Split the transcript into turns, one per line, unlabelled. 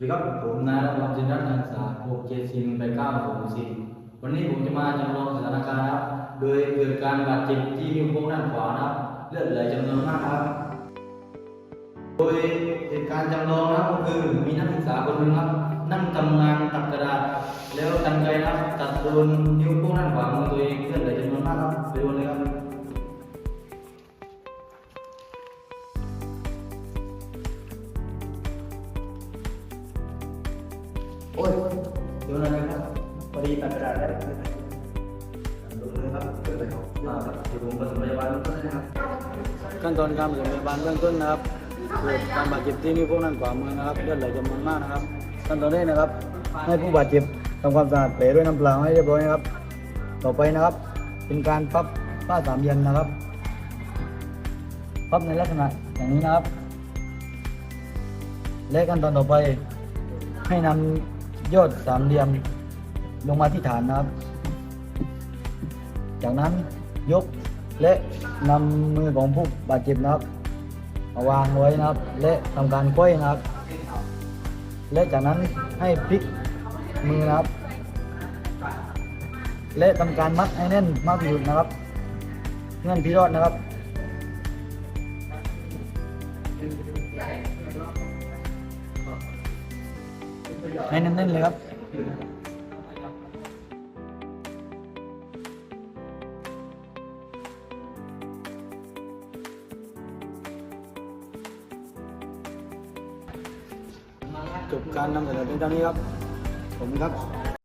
สวัสดีครับผมนายรัตนจินรัตน์นันสาหกเจ็ดสี่ไปเก้าสองสี่วันนี้ผมจะมาจำลองสถานการณ์ครับ โดยเกิดการบาดเจ็บที่นิ้วโป้งด้านขวานะครับเลือดไหลจำนวนมากครับ โดยเหตุการณ์จำลองนะครับก็คือมีนักศึกษาคนหนึ่งครับ นั่งทำงานตัดกระดาษแล้วกันไกรนะครับตัดโดน โอ้ยโดนอะไรครับพอดีตัดกระดาษได้ดูเลยครับเกิดอะไรครับมาครับเดี๋ยวผมปฐมพยาบาลเบื้องต้นนะครับ
ขั้นตอนการปฐมพยาบาลเบื้องต้นนะครับเกิดการบาดเจ็บที่นิ้วโป้งด้านขวามือนะครับเลือดไหลจำนวนมากนะครับ ขั้นตอนแรกนะครับ ให้ผู้บาดเจ็บทำความสะอาดแผลด้วยน้ำเปล่าให้เรียบร้อยนะครับ ต่อไปนะครับ เป็นการพับผ้าสามเหลี่ยมนะครับพับในลักษณะอย่างนี้นะครับ และขั้นตอนต่อไปให้นำ ยอดสามเหลี่ยมลงมาที่ฐานนะครับ จากนั้นยกและนำมือของผู้บาดเจ็บนะครับมาวางไว้นะครับ และทำการควยนะครับ และจากนั้นให้พลิกมือนะครับ และทำการมัดให้แน่นมากที่สุดนะครับเงื่อนพิรอดนะครับ ให้แน่นๆเลยครับจบการนำเสนอเพียงเท่านี้ครับ ผมครับ